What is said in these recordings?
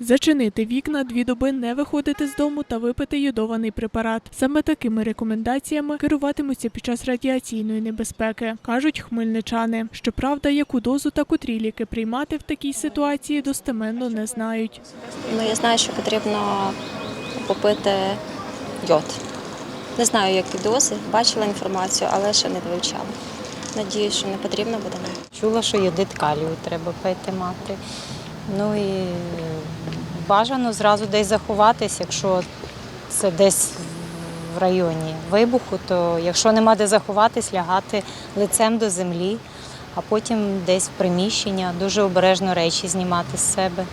Зачинити вікна, дві доби не виходити з дому та випити йодований препарат. Саме такими рекомендаціями керуватимуться під час радіаційної небезпеки, кажуть хмельничани. Щоправда, яку дозу та котрі ліки приймати в такій ситуації достеменно не знають. Ну, я знаю, що потрібно попити йод. Не знаю, які дози, бачила інформацію, але ще не вивчала. Надіюсь, що не потрібно буде. Чула, що йодит калію треба пити мати. Ну і бажано зразу десь заховатись, якщо це десь в районі вибуху, то якщо нема де заховатись, лягати лицем до землі, а потім десь в приміщення, дуже обережно речі знімати з себе.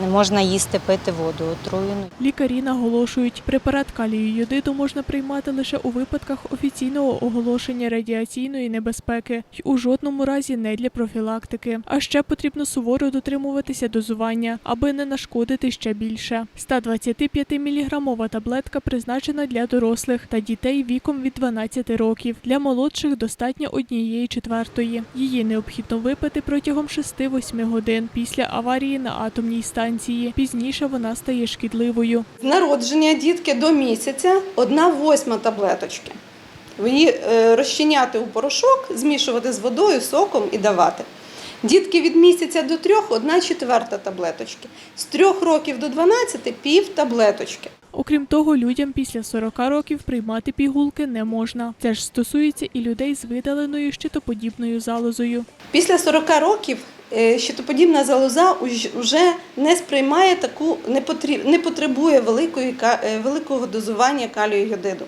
Не можна їсти, пити воду отруєну. Лікарі наголошують, препарат калію йодиду можна приймати лише у випадках офіційного оголошення радіаційної небезпеки й у жодному разі не для профілактики. А ще потрібно суворо дотримуватися дозування, аби не нашкодити ще більше. 125-міліграмова таблетка призначена для дорослих та дітей віком від 12 років. Для молодших достатньо однієї четвертої. Її необхідно випити протягом 6-8 годин після аварії на атомній станції. Пізніше вона стає шкідливою. З народження дітки до місяця одна восьма таблеточки. Її е, розчиняти у порошок, змішувати з водою, соком і давати. Дітки від місяця до трьох одна четверта таблеточки. З трьох років до 12 пів таблеточки. Окрім того, людям після 40 років приймати пігулки не можна. Це ж стосується і людей з видаленою щитоподібною залозою. Після 40 років щитоподібна залоза вже не сприймає таку, не, потребує великої, е, великого дозування калію йодиду.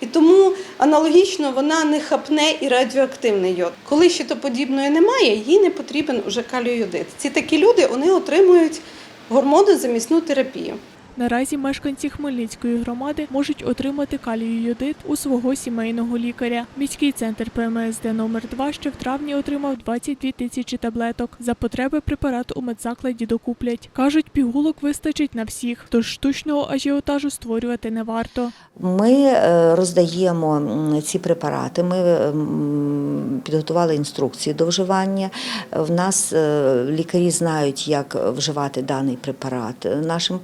І тому аналогічно вона не хапне і радіоактивний йод. Коли щитоподібної немає, їй не потрібен уже каліойодид. Ці такі люди вони отримують гормонозамісну терапію. Наразі мешканці Хмельницької громади можуть отримати калію-йодид у свого сімейного лікаря. Міський центр ПМСД номер 2 ще в травні отримав 22 тисячі таблеток. За потреби препарат у медзакладі докуплять. Кажуть, пігулок вистачить на всіх, тож штучного ажіотажу створювати не варто. Ми е, роздаємо ці препарати. Ми підготували інструкції до вживання. В нас е, лікарі знають, як вживати даний препарат нашим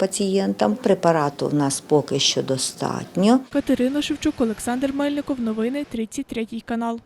пацієнтам. Препарату в нас поки що достатньо. Катерина Шевчук, Олександр Мельников. Новини 33 канал.